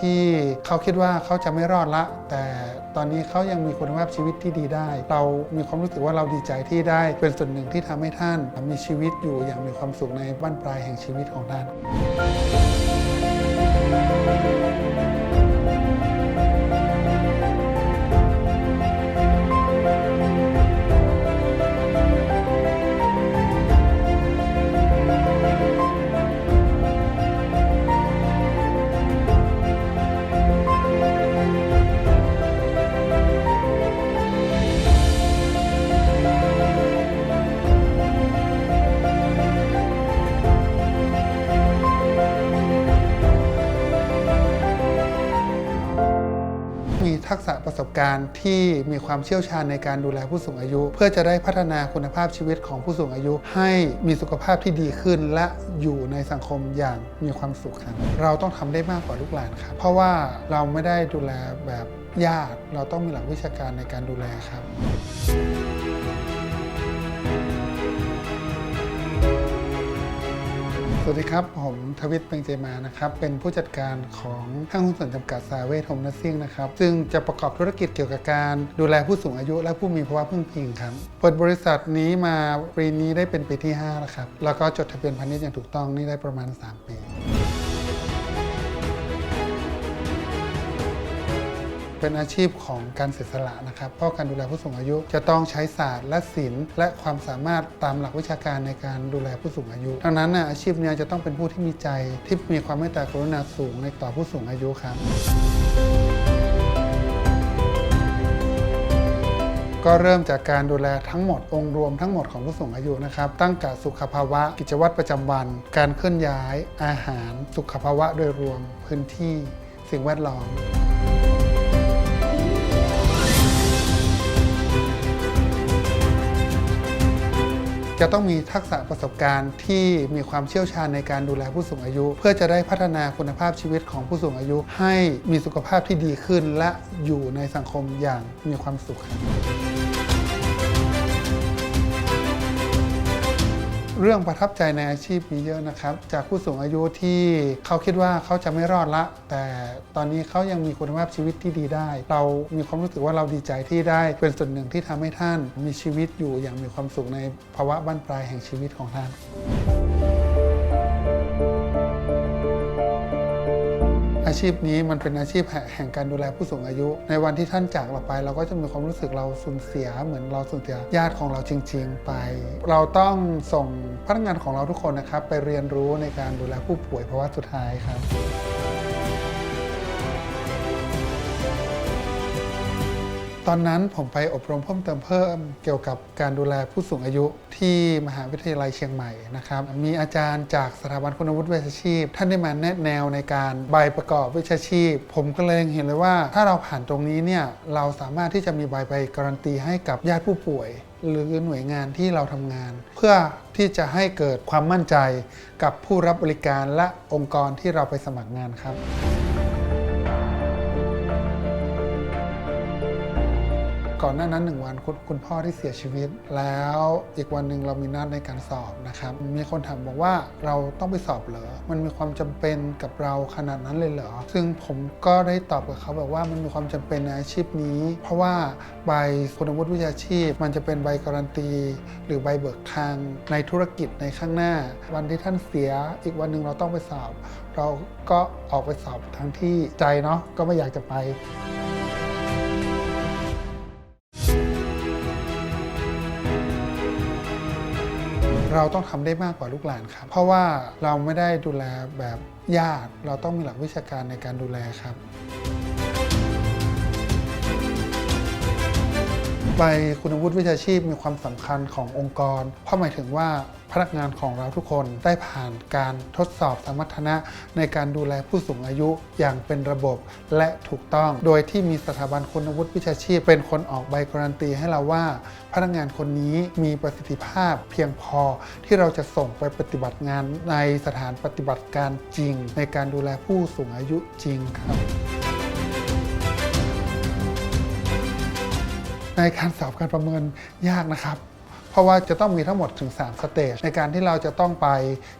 ที่เขาคิดว่าเขาจะไม่รอดละ แต่ตอนนี้เขายังมีคุณภาพชีวิตที่ดีได้ เรามีความรู้สึกว่าเราดีใจที่ได้เป็นส่วนหนึ่งที่ทำให้ท่านมีชีวิตอยู่อย่างมีความสุขในบ้านปลายแห่งชีวิตของท่าน การที่มีความเชี่ยวชาญในการดูแลผู้สูงอายุ เพื่อจะได้พัฒนาคุณภาพชีวิตของผู้สูงอายุ ให้มีสุขภาพที่ดีขึ้น และอยู่ในสังคมอย่างมีความสุขครับเราต้องทำได้มากกว่าลูกหลานครับเพราะว่าเราไม่ได้ดูแลแบบญาติ เราต้องมีหลักวิชาการในการดูแลครับ วัสดีครับ ผมทวิตเปงเจมานะครับ เป็นผู้จัดการของห้างหุ้นส่วนจำกัดสาเวทโฮมนัสซิ่งนะครับ ซึ่งจะประกอบธุรกิจเกี่ยวกับการดูแลผู้สูงอายุ และผู้มีภาวะพึ่งพิงครับ เปิดบริษัทนี้มาปีนี้ได้เป็นปีที่5แล้วครับ แล้วก็จดทะเบียนพาณิชย์อย่างถูกต้องนี่ได้ประมาณ 3 ปี เป็นอาชีพของการเสียสละนะครับเพราะการดูแลผู้สูงอายุจะต้องใช้ศาสตร์และศิลป์และความสามารถตามหลักวิชาการในการดูแลผู้สูงอายุดังนั้นอาชีพเนี้ยจะต้องเป็นผู้ที่มีใจที่มีความเมตตากรุณาสูงในต่อผู้สูงอายุครับก็เริ่มจากการดูแลทั้งหมดองค์รวมทั้งหมดของผู้สูงอายุนะครับ ตั้งแต่สุขภาวะ กิจวัตรประจำวัน การเคลื่อนย้าย อาหาร สุขภาวะโดยรวม พื้นที่ สิ่งแวดล้อม จะต้องมีทักษะประสบการณ์ที่มีความเชี่ยวชาญในการดูแลผู้สูงอายุ เพื่อจะได้พัฒนาคุณภาพชีวิตของผู้สูงอายุ ให้มีสุขภาพที่ดีขึ้น และอยู่ในสังคมอย่างมีความสุขครับ เรื่องประทับใจในอาชีพมีเยอะนะครับ จากผู้สูงอายุที่เขาคิดว่าเขาจะไม่รอดละ แต่ตอนนี้เขายังมีคุณภาพชีวิตที่ดีได้ เรามีความรู้สึกว่าเราดีใจที่ได้เป็นส่วนหนึ่งที่ทำให้ท่าน มีชีวิตอยู่อย่างมีความสุขในภาวะบ้านปลายแห่งชีวิตของท่าน อาชีพนี้มันเป็นอาชีพแห่งการดูแลผู้สูงอายุ ในวันที่ท่านจากเราไป เราก็จะมีความรู้สึกเราสูญเสีย เหมือนเราสูญเสียญาติของเราจริง ๆ ไป เราต้องส่งพนักงานของเราทุกคนนะครับ ไปเรียนรู้ในการดูแลผู้ป่วยเพราะว่าสุดท้ายครับ ตอนนั้นผมไปอบรมเพิ่มเติมเพิ่มเกี่ยวกับการดูแลผู้สูงอายุที่มหาวิทยาลัยเชียงใหม่นะครับ มีอาจารย์จากสถาบันคุณวุฒิเวชาชีพ ท่านได้มาแนะแนวในการใบประกอบวิชาชีพ ผมก็เลยเห็นเลยว่า ถ้าเราผ่านตรงนี้เนี่ยเราสามารถที่จะมีใบใบการันตีให้กับญาติผู้ป่วย หรือหน่วยงานที่เราทำงาน เพื่อที่จะให้เกิดความมั่นใจกับผู้รับบริการและองค์กรที่เราไปสมัครงานครับ ก่อนหน้านั้นหนึ่งวันคุณคุณพ่อที่เสียชีวิต แล้วอีกวันหนึ่งเรามีนัดในการสอบนะครับ มีคนถามบอกว่าเราต้องไปสอบเหรอ มันมีความจำเป็นกับเราขนาดนั้นเลยเหรอ ซึ่งผมก็ได้ตอบกับเขาแบบว่ามันมีความจำเป็นในอาชีพนี้ เพราะว่าใบคุณวุฒิวิชาชีพ มันจะเป็นใบการันตี หรือใบเบิกทางในธุรกิจในข้างหน้า วันที่ท่านเสีย อีกวันหนึ่งเราต้องไปสอบ เราก็ออกไปสอบทั้งที่ใจเนาะก็ไม่อยากจะไป เราต้องทำได้มากกว่าลูกหลานครับ เพราะว่าเราไม่ได้ดูแลแบบญาติ เราต้องมีหลักวิชาการในการดูแลครับ ใบคุณวุฒิวิชาชีพมีความสำคัญขององค์กร เพราะหมายถึงว่าพนักงานของเราทุกคนได้ผ่านการทดสอบสมรรถนะ ในการดูแลผู้สูงอายุอย่างเป็นระบบและถูกต้อง โดยที่มีสถาบันคุณวุฒิวิชาชีพ เป็นคนออกใบการันตีให้เราว่า พนักงานคนนี้มีประสิทธิภาพเพียงพอที่เราจะส่งไปปฏิบัติงานในสถานปฏิบัติการจริง ในการดูแลผู้สูงอายุจริงครับ ในการสอบการประเมินยากนะครับ เพราะว่าจะต้องมีทั้งหมดถึง 3 สเตจในการที่เราจะต้องไป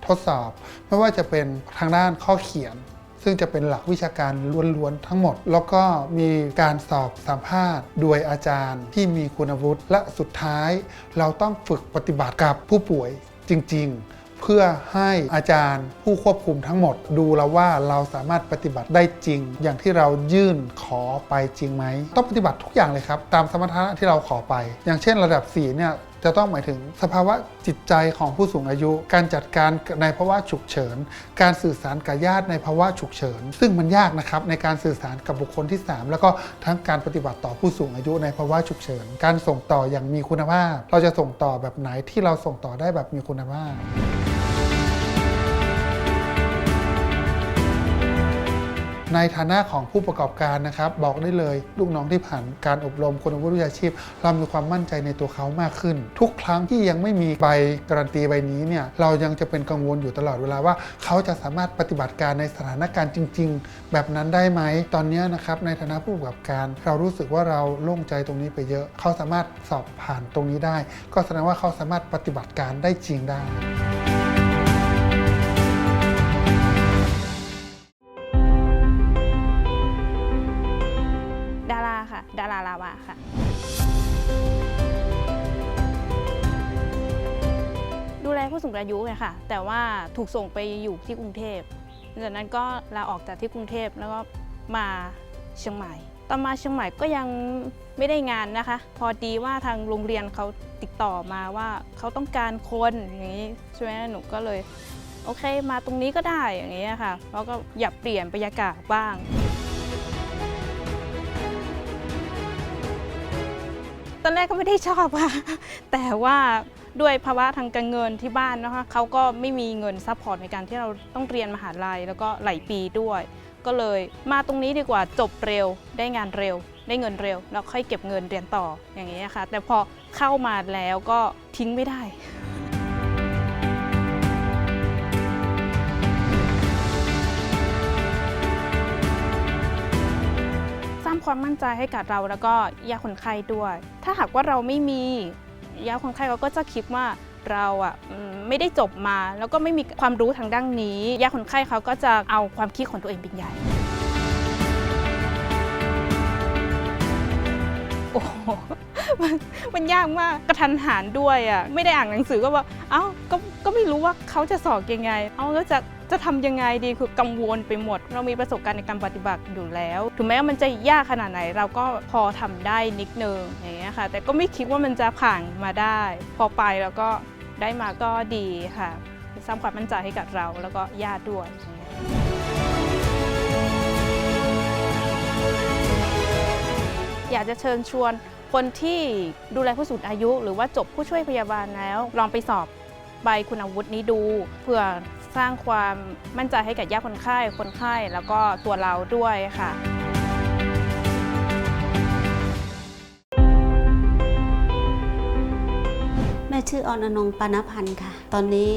ทดสอบ ไม่ว่าจะเป็นทางด้านข้อเขียน ซึ่งจะเป็นหลักวิชาการล้วนๆทั้งหมด แล้วก็มีการสอบสัมภาษณ์ โดยอาจารย์ที่มีคุณวุฒิและสุดท้าย เราต้องฝึกปฏิบัติกับผู้ป่วยจริง ๆ เพื่อให้อาจารย์ผู้ควบคุมทั้งหมดดูแล้วว่าเราสามารถปฏิบัติได้จริง อย่างที่เรายื่นขอไปจริงไหมต้องปฏิบัติทุกอย่างเลยครับ ตามสมรรถนะที่เราขอไป อย่างเช่นระดับ4เนี่ยจะต้องหมายถึงสภาวะจิตใจของผู้สูงอายุ การจัดการในภาวะฉุกเฉิน การสื่อสารกับญาติในภาวะฉุกเฉิน ซึ่งมันยากนะครับในการสื่อสารกับบุคคลที่ 3 แล้วก็ทั้งการปฏิบัติต่อผู้สูงอายุในภาวะฉุกเฉิน การส่งต่ออย่างมีคุณภาพ เราจะส่งต่อแบบไหนที่เราส่งต่อได้แบบมีคุณภาพ ในฐานะของผู้ประกอบการนะครับบอกได้เลยลูกน้องที่ผ่านการอบรมคุณวุฒิวิชาชีพ เรามีความมั่นใจในตัวเขามากขึ้น ทุกครั้งที่ยังไม่มีใบการันตีใบนี้เนี่ยเรายังจะเป็นกังวลอยู่ตลอดเวลาว่า เขาจะสามารถปฏิบัติการในสถานการณ์จริง ๆ แบบนั้นได้ไหมตอนนี้นะครับในฐานะผู้ประกอบการ เรารู้สึกว่าเราโล่งใจตรงนี้ไปเยอะ เขาสามารถสอบผ่านตรงนี้ได้ ก็แสดงว่าเขาสามารถปฏิบัติการได้จริงได้ ดาราลาวาค่ะ ดูแลผู้สูงอายุเลยค่ะ แต่ว่าถูกส่งไปอยู่ที่กรุงเทพจากนั้นก็ลาออกจากที่กรุงเทพแล้วก็มาเชียงใหม่ ตอนมาเชียงใหม่ก็ยังไม่ได้งานนะคะ พอดีว่าทางโรงเรียนเขาติดต่อมาว่าเขาต้องการคนอย่างนี้ใช่ไหมหนูก็เลย โอเคมาตรงนี้ก็ได้อย่างนี้ค่ะแล้วก็อยากเปลี่ยนบรรยากาศบ้าง อนแรกก็ไม่ได้ชอบค่ะ แต่ว่าด้วยภาวะทางการเงินที่บ้านนะคะเขาก็ไม่มีเงินซัพพอร์ตในการที่เราต้องเรียนมหาลัย แล้วก็หลายปีด้วย ก็เลยมาตรงนี้ดีกว่าจบเร็วได้งานเร็ว ได้เงินเร็ว แล้วค่อยเก็บเงินเรียนต่ออย่างนี้ยค่ะ แต่พอเข้ามาแล้วก็ทิ้งไม่ได้ ความมั่นใจให้กับเราแล้วก็ยาคนไข้ด้วย ถ้าหากว่าเราไม่มียาคนไข้เขาก็จะคิดว่าเราอะไม่ได้จบมา แล้วก็ไม่มีความรู้ทางด้านนี้ยาคนไข้เขาก็จะเอาความคิดของตัวเองเป็นใหญ่โอ้ มันยากมากกระทันหันด้วยอะไม่ได้อ่านหนังสือก็ว่าเอ้าก็ก็ไม่รู้ว่าเขาจะสอบยังไง เอ้าแล้วจะจะทำยังไงดีคือกังวลไปหมด เรามีประสบการณ์ในการปฏิบัติอยู่แล้ว ถึงแม้ว่ามันจะยากขนาดไหน เราก็พอทำได้นิดนึงอย่างเงี้ยค่ะ แต่ก็ไม่คิดว่ามันจะผ่านมาได้ พอไปแล้วก็ได้มาก็ดีค่ะสร้างความมั่นใจให้กับเราแล้วก็ญาติด้วยอยากจะเชิญชวน คนที่ดูแลผู้สูงอายุ หรือว่าจบผู้ช่วยพยาบาลแล้ว ลองไปสอบใบคุณอาวุฒินี้ดู เพื่อสร้างความมั่นใจให้กับญาติคนไข้คนไข้แล้วก็ตัวเราด้วยค่ะแม่ชื่อออนอนงปานพันธ์ค่ะ ตอนนี้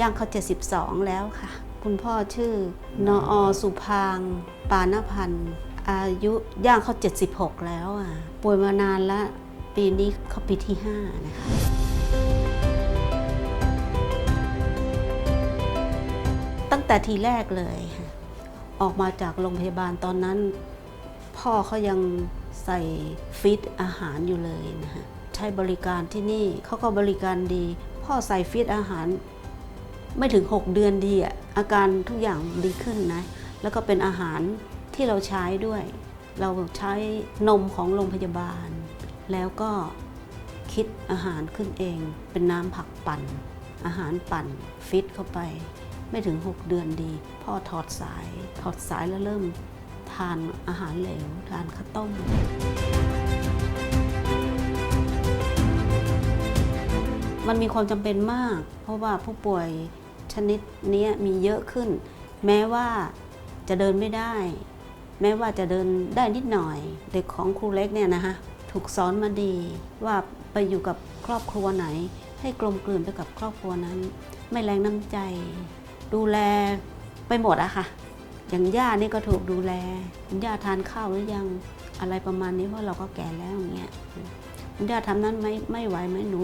ย่างเขา 72 แล้วค่ะ คุณพ่อชื่อนออสุพาง ปานพันธ์ อายุย่างเขา 76 แล้วอะป่วยมานานแล้วปีนี้เขาปีที่ 5 นะคะ ตั้งแต่ทีแรกเลยค่ะออกมาจากโรงพยาบาลตอนนั้น พ่อเขายังใส่ฟีดอาหารอยู่เลยนะฮะใช้บริการที่นี่เขาก็บริการดี พ่อใส่ฟีดอาหารไม่ถึง 6 เดือนดีอะอาการทุกอย่างดีขึ้นนะ แล้วก็เป็นอาหาร ที่เราใช้ด้วย เราใช้นมของโรงพยาบาล แล้วก็คิดอาหารขึ้นเอง เป็นน้ำผักปั่น อาหารปั่นฟิตเข้าไป ไม่ถึง 6 เดือนดี พ่อถอดสาย ถอดสายแล้วเริ่มทานอาหารเหลว ทานข้าวต้มมันมีความจำเป็นมาก เพราะว่าผู้ป่วยชนิดนี้มีเยอะขึ้น แม้ว่าจะเดินไม่ได้ แม้ว่าจะเดินได้นิดหน่อย เด็กของครูเล็กเนี่ยนะคะถูกสอนมาดีว่าไปอยู่กับครอบครัวไหน ให้กลมกลืนไปกับครอบครัวนั้น ไม่แรงน้ำใจ ดูแลไปหมดอะค่ะ อย่างย่านี่ก็ถูกดูแลคุณย่าทานข้าวหรือยังอะไรประมาณนี้เพราะเราก็แก่แล้วอย่างเงี้ยคุณย่าทำนั้นไม่ไม่ไหวไหมหนู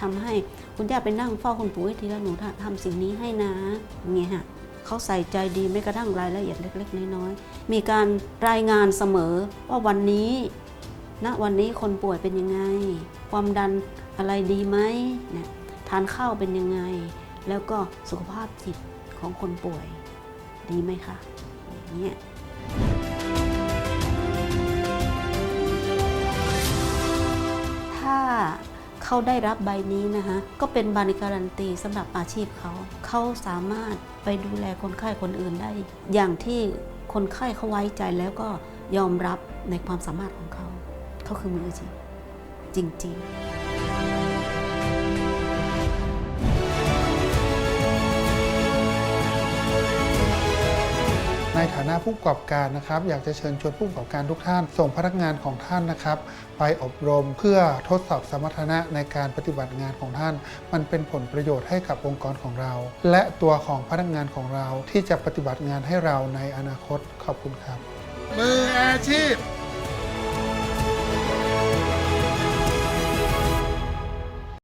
ทำให้คุณย่าไปนั่งเฝ้าคุณปู่ให้ทีล้วหนูทำทำสิ่งนี้ให้นะอย่างเงี้ยค่ะ เขาใส่ใจดีไม่กระทั่งรายละเอียดเล็ก ๆ น้อยๆมีการรายงานเสมอว่าวันนี้ณวันนี้คนป่วยเป็นยังไง ความดันอะไรดีไหมเนี่ยทานข้าวเป็นยังไง แล้วก็สุขภาพจิตของคนป่วย ดีไหมคะอย่างเงี้ยถ้า เขาได้รับใบนี้นะคะก็เป็นบานิการันตีสำหรับอาชีพเขาเขาสามารถไปดูแลคนไข้คนอื่นได้ อย่างที่คนไข้เขาไว้ใจแล้วก็ยอมรับในความสามารถของเขา เขาคือมืออาชีพจริง ๆ ฐานะผู้ประกอบการนะครับ อยากจะเชิญชวนผู้ประกอบการทุกท่าน ส่งพนักงานของท่านนะครับ ไปอบรมเพื่อทดสอบสมรรถนะในการปฏิบัติงานของท่าน มันเป็นผลประโยชน์ให้กับองค์กรของเรา และตัวของพนักงานของเราที่จะปฏิบัติงานให้เราในอนาคตขอบคุณครับ มืออาชีพ